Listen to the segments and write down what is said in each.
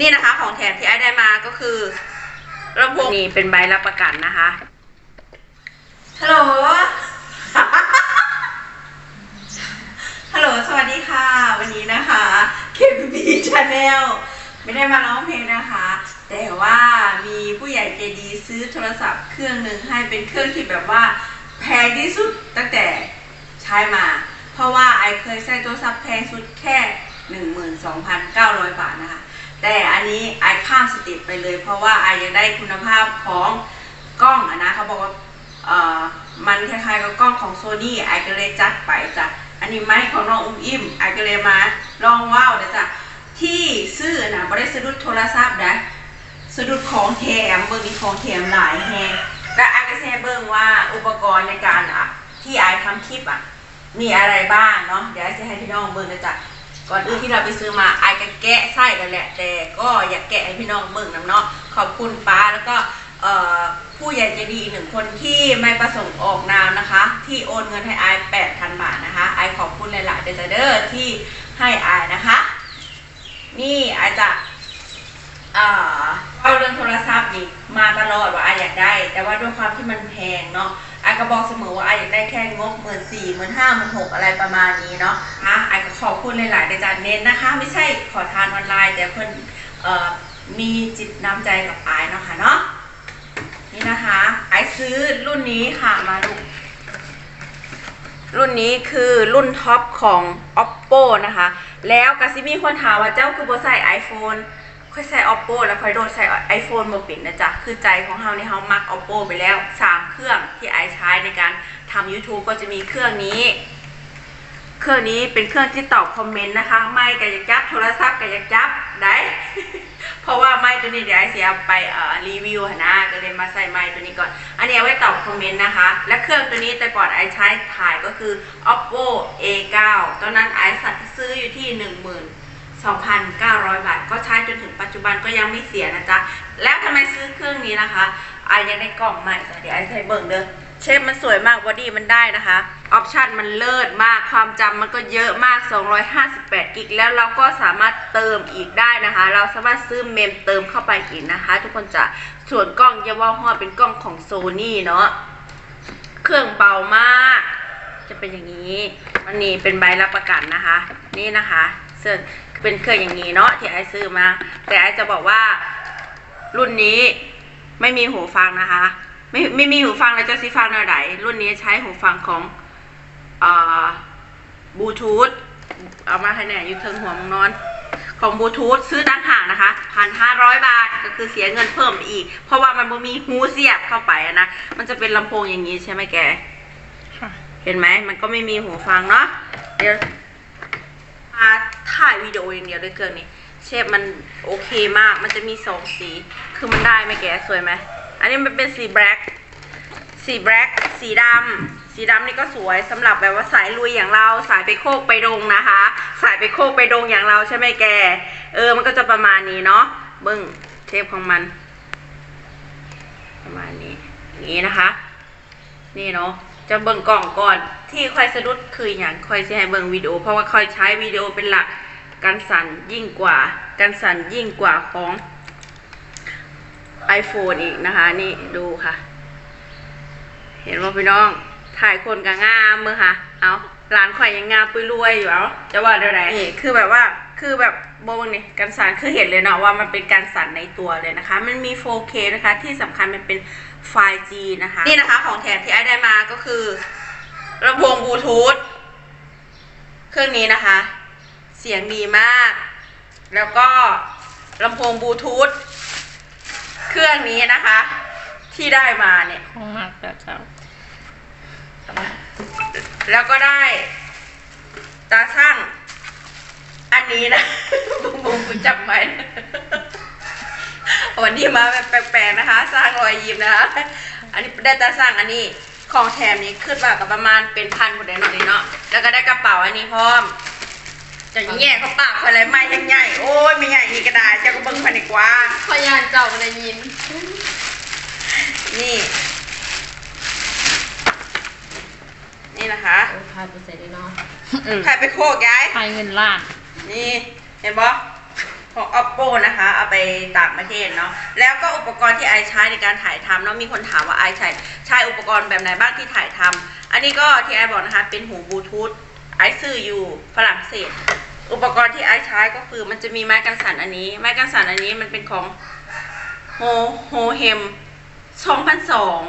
นี่นะคะของแถมที่ไอ้ได้มาก็คือลำโพงนี่เป็นใบรับประกันนะคะ ฮัลโหล ฮัลโหล สวัสดีค่ะ วันนี้นะคะ KPP Channel ไม่ได้มาร้องเพลงนะคะ แต่ว่ามีผู้ใหญ่ใจดีซื้อโทรศัพท์เครื่องหนึ่งให้เป็นเครื่องที่แบบว่าแพงที่สุดตั้งแต่ใช้มา เพราะว่าไอเคยใช้โทรศัพท์แพงสุดแค่ 12,900 บาทนะคะ แต่อันนี้ไอข้ามสเติปไปเลย เพราะว่าไอยังได้คุณภาพของกล้องอะนะเขาบอกว่าเอ่อมันคล้ายๆกับกล้องของโซนี่ไอก็เลยจัดไปจ้ะอันนี้ไม้ของน้องอุ้มอิ่มไอก็เลยมาลองว้าวนะจ๊ะที่ซื้อนะไม่ได้สะดุดโทรศัพท์นะสะดุดของแถมเบิ่งมีของแถมหลายแฮงและไอก็แชร์เบิ่งว่าอุปกรณ์ในการอะที่ไอทำคลิปอะมีอะไรบ้างเนาะเดี๋ยวไอจะให้พี่น้องเบิ่งนะจ๊ะ ก่อนอื่นที่เราไปซื้อมาไอก็แกะไส้แล้วแหละ แต่ก็อยากแกะให้พี่น้องเบิ่งนํเนาะขอบคุณป้าแล้วก็ผู้ใหญ่ใจดีหนึ่งคนที่ไม่ประสงค์ออกนามนะคะ ที่โอนเงินให้ไอ้แปดพันบาทนะคะไอ้ขอบคุณหลายๆเดอเดอร์ที่ให้ไอ้นะคะ นี่ไอาจะเอ่อเอาเรื่องโทรศัพท์นี่มาตลอดว่าไออยากได้ แต่ว่าด้วยความที่มันแพงเนาะ ไอก็บอกเสมอว่าไออยากได้แค่งบหมื่นสี่หมื่นห้าหมื่นหกอะไรประมาณนี้เนาะนะไอก็ขอบคุณหลายๆในจานเน้นนะคะ ไม่ใช่ขอทานออนไลน์ แต่เพิ่นเอ่อมีจิตน้ำใจกับไอเนาะค่ะเนาะนี่นะคะ ไอซื้อรุ่นนี้ค่ะมาดูรุ่นนี้คือรุ่นท็อปของ oppo นะคะ แล้วกาซิมีคนถามว่าเจ้าคือบ่ใส่ iPhone ค่อยใส่ oppo แล้วค่อยโดนใส่ iPhone บ่เป็นนะจ๊ะ คือใจของเฮานี่เฮามัก oppo ไปแล้ว 3 เครื่องที่ไอใช้ในการทำ YouTube ก็จะมีเครื่องนี้ เครื่องนี้เป็นเครื่องที่ตอบคอมเมนต์นะคะ ไม่ก็อยากจับโทรศัพท์ก็อยากจับได้เพราะว่าไม้ตัวนี้เดี๋ยวไอเสียไปรีวิวหนะก็เลยมาใส่ไม้ตัวนี้ก่อน อันนี้ไว้ตอบคอมเมนต์นะคะ และเครื่องตัวนี้แต่ก่อนไอใช้ถ่ายก็คือ oppo a9 ตอนนั้นไอซื้ออยู่ที่ 2,900 บาท ก็ใช้จนถึงปัจจุบันก็ยังไม่เสียนะจ๊ะ แล้วทำไมซื้อเครื่องนี้นะคะไอยังได้กล่องใหม่เดี๋ยวไอใส่เบิ่งเด้อเชฟมันสวยมากบอดี้มันได้นะคะออปชันมันเลิศมากความจำมันก็เยอะมาก 258 กิก แล้วเราก็สามารถเติมอีกได้นะคะ เราสามารถซื้อเมมเติมเข้าไปอีกนะคะ ทุกคนจะส่วนกล้องยาว่าฮอดเป็นกล้องของโซนี่เนาะเครื่องเบามาก จะเป็นอย่างนี้อันนี้เป็นใบรับประกันนะคะ นี่นะคะเสื้อ เป็นเครื่องอย่างนี้เนาะที่ไอซื้อมา แต่ไอจะบอกว่ารุ่นนี้ไม่มีหูฟังนะคะ ไม่ไม่มีหูฟังแล้วจะซีฟังแนวไหนรุ่นนี้ใช้หูฟังของเอ่อบลูทูธเอามาให้แน่อยู่เทิงหัวมึงนอน ของบลูทูธซื้อตั้งห่างนะคะพันห้าร้อยบาทก็คือเสียเงินเพิ่มไปอีก เพราะว่ามันบ่มีหูเสียบเข้าไปอะนะมันจะเป็นลำโพงอย่างนี้ใช่ไหมแกค่ะเห็นไหมมันก็ไม่มีหูฟังเนาะเดี๋ยวมา ถ่ายวิดีโออย่างเดียวด้วยเครื่องนี้เชฟมันโอเคมาก มันจะมีสองสี คือมันได้ไหมแกสวยไหม อันนี้มันเป็นสีแบล็กสีแบล็กสีดำ สีดำนี่ก็สวยสำหรับแบบว่าสายลุยอย่างเราสายไปโคกไปดงนะคะ สายไปโคกไปดงอย่างเราใช่ไหมแก เออ มันก็จะประมาณนี้เนาะ เบิ้งเทปของมัน ประมาณนี้ นี้นะคะ นี่เนาะจะเบิ่งกล่องก่อนที่ค่อยสะดุดคืออย่างค่อยสิให้เบิ่งวิดีโอเพราะว่าค่อยใช้วิดีโอเป็นหลัก การสั่นยิ่งกว่าการสั่นยิ่งกว่าของ iPhone อีกนะคะ นี่ดูค่ะ เห็นว่าพี่น้อง ถ่ายคนกับงามมือค่ะ เอาร้านข่อยยังงามปุยรวยอยู่เอาจะว่าเดี๋ยวไหนนี่คือแบบว่าคือแบบโบงนี่การสั่นคือเห็นเลยเนาะว่ามันเป็นการสั่นในตัวเลยนะคะ มันมี 4K นะคะที่สำคัญมันเป็นไฟล์ G นะคะ นี่นะคะของแถมที่ไอ้ได้มาก็คือลำโพงบลูทูธเครื่องนี้นะคะ เสียงดีมาก แล้วก็ลำโพงบลูทูธเครื่องนี้นะคะ ที่ได้มาเนี่ยของมากแต่เจ้าแล้วก็ได้ตาช่างอันนี้นะบุ้งบุ้งกูจับไหมวันนี้มาแบบแปลกๆนะคะ สร้างรอยยิ้มนะคะ อันนี้ได้ตาช่างอันนี้ของแถมนี้ขึ้นมากับประมาณเป็นพันคนเดียวเนาะแล้วก็ได้กระเป๋าอันนี้พร้อม จะแย่เขาปากอะไรไม่ยังใหญ่โอ้ยไม่ใหญ่นี่ก็ได้เจ้าก็เบิ้งพันดีกว่า พยานเจ้ามันได้ยิน นี่ นี่นะคะโอ้พายไปเสร็จเลยเนาะใครไปโคกย้ายพายเงินล้าน นี่เห็นบ่ของ oppo นะคะ เอาไปต่างประเทศเนาะ แล้วก็อุปกรณ์ที่ไอใช้ในการถ่ายทำเนาะ มีคนถามว่าไอใช้ใช้อุปกรณ์แบบไหนบ้างที่ถ่ายทำ อันนี้ก็ที่ไอบอกนะคะ เป็นหูบลูทูธไอซื้ออยู่ฝรั่งเศส อุปกรณ์ที่ไอใช้ก็คือมันจะมีไม้กันสั่นอันนี้ ไม้กันสั่นอันนี้มันเป็นของโฮโฮเฮม2002สอง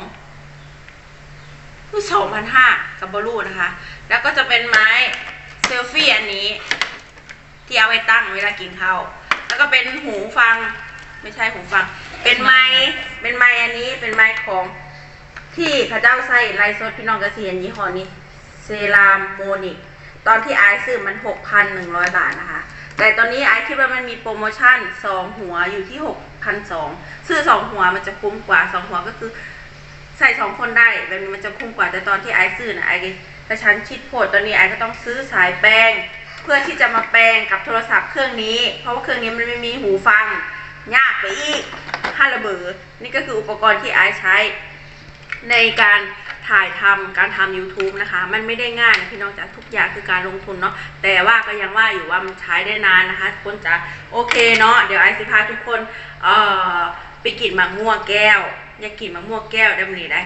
สองพันห้ากับบลูนะคะ แล้วก็จะเป็นไม้เซลฟี่อันนี้ ที่เอาไว้ตั้งเวลากินข้าวแล้วก็เป็นหูฟัง ไม่ใช่หูฟัง เป็นไม้เป็นไม้อันนี้เป็นไม้ของที่เข้าเจ้าใส่ไลฟ์สดพี่น้องกระเสียนยี่ห้อนี้ เซรามโมนิก ตอนที่ไอซ์ซื้อมันหกพันหนึ่งร้อยบาทนะคะ แต่ตอนนี้ไอซ์คิดว่ามันมีโปรโมชั่นสองหัวอยู่ที่หกพันสองซื้อสองหัวมันจะคุ้มกว่าสองหัวก็คือใส่สองคนได้แบบนี้มันจะคุ้มกว่าแต่ตอนที่ไอซ์ซื้อนะไอซ์กระชั้นชิดโพดตอนนี้ไอซ์ก็ต้องซื้อสายแป้งเพื่อที่จะมาแปลงกับโทรศัพท์เครื่องนี้ เพราะว่าเครื่องนี้มันไม่มีหูฟัง ยากไปอีกห้าระเบิดนี่ก็คืออุปกรณ์ที่ไอซ์ใช้ในการ ถ่ายทำการทำ YouTube นะคะ มันไม่ได้ง่ายนะพี่น้องจ๋าทุกอย่างคือการลงทุนเนาะแต่ว่าก็ยังว่าอยู่ว่ามันใช้ได้นานนะคะทุกคนจ๋าโอเคเนาะเดี๋ยวไอซ์สิพาทุกคนเอ่อไปกินมะม่วงแก้ว อยากกินมะม่วงแก้วได้มั้ยได้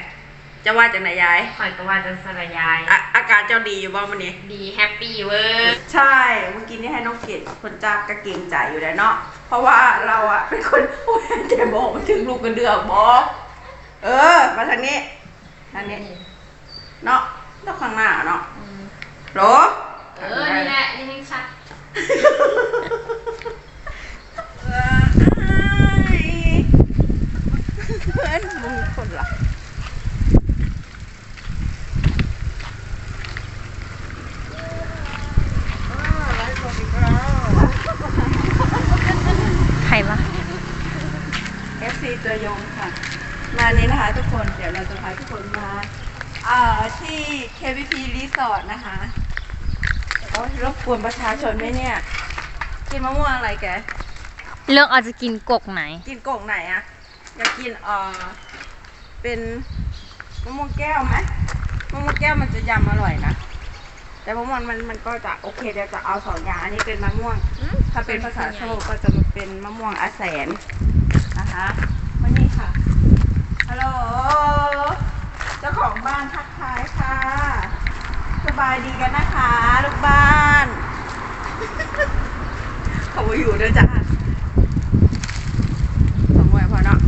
จะว่าจากไหนยายข่อยก็ว่าจะสลายยาย อะอากาศเจ้าดีอยู่บ้างวันนี้ ดีแฮปปี้เวอร์ใช่เมื่อกี้นี่ให้น้องเกดคนจ้ากระเกรงใจอยู่แล้วเนาะเพราะว่าเราอะเป็นคนโอ้ยแต่บอกมาถึงลูกกันเดือกบอเออ มาทางนี้ ทางนี้เนาะต้องข้างหน้าเนาะโหรเออ นี่แหละนี่ให้ชัด เอ้ยมึงคนละ ใครวะ เอฟซีตัวยงค่ะ มานี้นะคะทุกคน เดี๋ยวเราจะพาทุกคนมาเอ่อที่ KVP Resort นะคะโอ้ยรบกวนประชาชนไหมเนี่ย กินมะม่วงอะไรแก เลือกเอาจะกินกกไหน กินโก่งไหนอะอยากกินเอ่อเป็นมะม่วงแก้วไหมมะม่วงแก้วมันจะยำอร่อยนะ แต่มะม่วงมันมันก็จะโอเคเดี๋ยวจะเอาสองอย่างอันนี้เป็นมะม่วง ถ้าเป็นภาษาโชคก็จะเป็นมะม่วงอาแสนนะคะวันนี้ค่ะฮัลโหลเจ้าของบ้านทักทายค่ะส บายดีกันนะคะลูกบ้าน เขาบ่อยู่ด้วยจ้าสองหน่วยพอเนาะ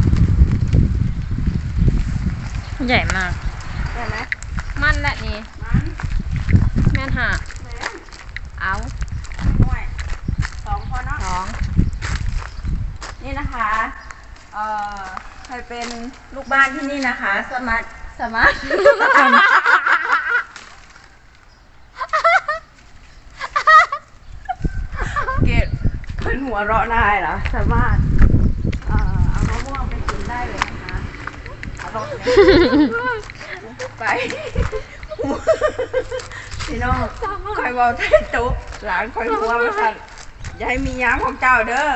ใหญ่มากได้ไหมมันแหละนี่ มันแม่นหาแม่นเอาหน่วยสองพอเนาะสองนี่นะคะ เอ่อ ใครเป็นลูกบ้านที่นี่นะคะ สมัครสมัคร เกดเพิ่น หัวเราะได้เหรอสามารถเอ่อเอามะม่วงไปกินได้เลยนะคะเอาลงเลยไปพี่น้องคอยบอกไทยตุ๊กหลานคอยหัวมาสั่นอย่าให้มีย้ำของเจ้าเด้อ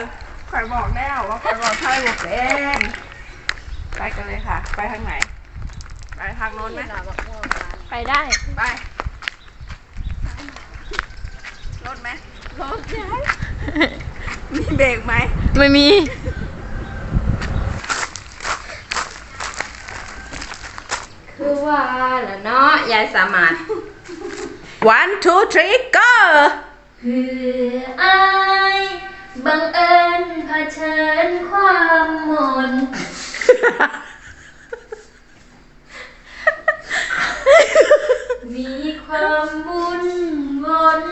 คอยบอกแล้วว่าคอยบอกไทยบอกเองไปกันเลยค่ะ ไปทางไหน ไปทางโน้นไหมไปได้ ไปรถไหมรถย้าย มีเบรกไหมไม่มี คือว่าแล้วเนาะยายสามารถ one two three go เพื่ออายบังเอิญเผชิญความหมนมีความวุ่นวน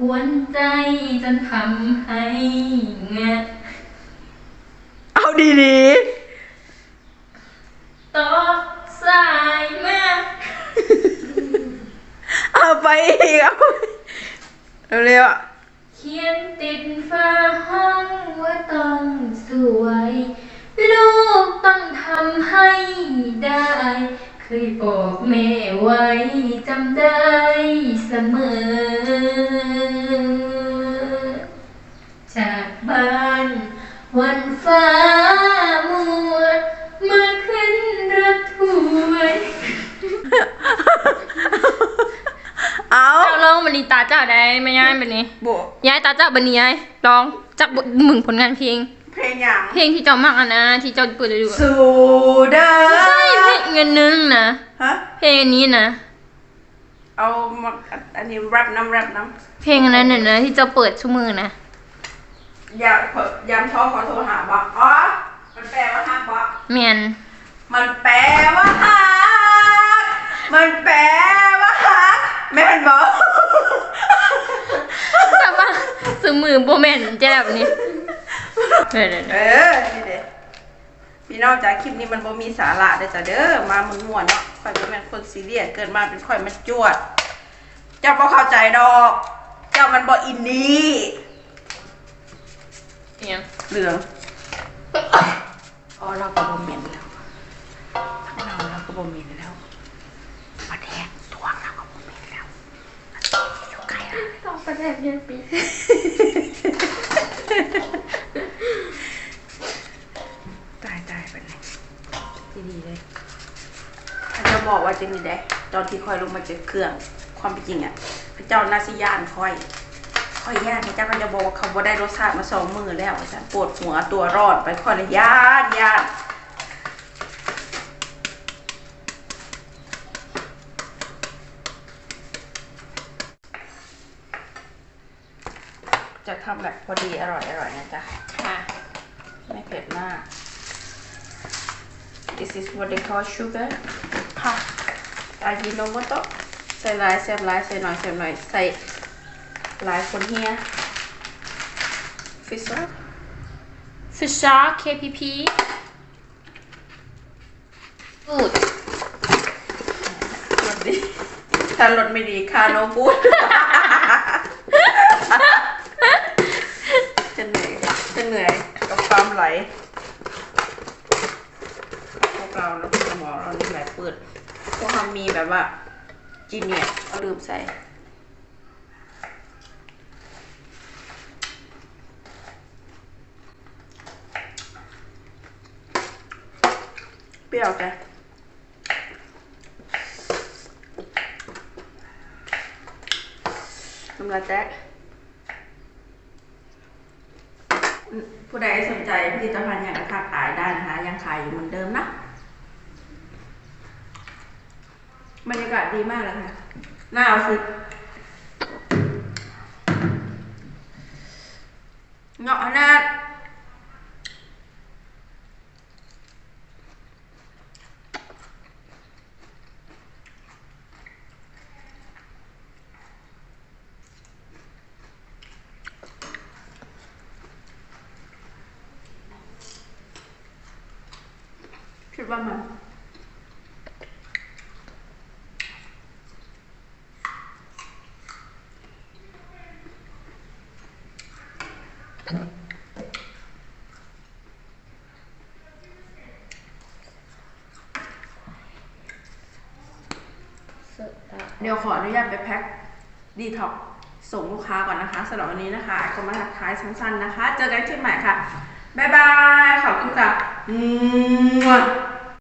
กวนใจจนทำให้แงะเอาดีต่อสายมาๆ เอาไปอีกเอาเร็วๆอะ เขียนติดฟ้าห้องว่าต้องสวย ลูกต้องทำให้ได้ เคยบอกแม่ไว้จำได้เสมอ จาก บ้านวันฟ้ามัวมาขึ้นรถทัวร์เอาเจ้าลองบันนี้ตาเจ้าได้ไหมยายบันนี้บวกยายตาเจ้าบันนี้ยายลองจักบมึงผลงานเพลง เพลงอย่างเพลงที่เจ้ามากอะนะ ที่เจ้าเปิดดูอะสู่เด้อใช่เพลงเงินนึงนะฮะเพลงอันนี้นะเอามาอันนี้แรปน้ำแรปน้เพลงอันนั้นน่ะนะที่เจ้าเปิดชั่วมือนะำอ ย่าเผลอยามท้อขอโทรหาบอกอ๋อ มันแปลว่าฮักบอกแมนมันแปลว่าฮักมันแปลว่าฮักแม่นบอกแต่ว่าสมือโบแมนแจ๊บนี่เดี๋ยวเดี๋ยวเออนี่เด้พี่น้องจากคลิปนี้มันบ่มีสาระเด้อจ้ะเด้อมามันม่วนๆเนาะข่อยบ่แม่นคนซีเรียสเกิดมาเป็นข่อยมันจวด เจ้าบ่เข้าใจดอก เจ้ามันบ่อินดี้ เอียงเหลืองอ๋อเราก็บ่เหม็นแล้วเราเราก็บ่เหม็นแล้วมาแทงทวงเราก็บ่เหม็นแล้วอยู่ไกลแล้วต้องประแดกเย็นปีตายตายไปเลยดีดีเลยเขาจะบอกว่าจะมีได้ตอนที่คอยลงมาเจอเครื่อง ความเป็นจริงอะพระเจ้านาซิยานคอย คอยย่านพระเจ้าก็จะบอกว่าเขาบ่ได้รสชาติมาสองมือแล้วอาจารย์ปวดหัวตัวรอดไปคอยเลยย่านย่านจะทำแบบพอดีอร่อยอร่อยนะจ๊ะ ค่ะ ไม่เผ็ดมาก This is what they call sugar ค่ะอายิโนโมโตะใส่หลายใส่หลายใส่หน่อยใส่หน่อยใส่ หลายคนเฮียฟิชเชอร์ฟิชชาร์ KPP พูดรถดีถ้ารถไม่ดีคาโนฟูดจะเหนื่อยจะเหนื่อยกับความไหลพวกเราเนอะสมองเรานี่ไหลปืดพวกเรามีแบบว่าจีเนียเราลืมใส่ เปรี้ยวแกน้ำลายแตกอืมผู้ใดสนใจผลิตภัณฑ์อย่างราคาขายได้นะคะ ยังขายอยู่เหมือนเดิมนะ บรรยากาศดีมากเลยค่ะหน้าเอาสุดเงาะขนา เดี๋ยวขออนุญาตไปแพ็คดีท็อกส่งลูกค้าก่อนนะคะสำหรับวันนี้นะคะก็มาทักทายสั้นๆนะคะ เจอกันคลิปใหม่ค่ะ บ๊ายบาย ขอบคุณจ้ะ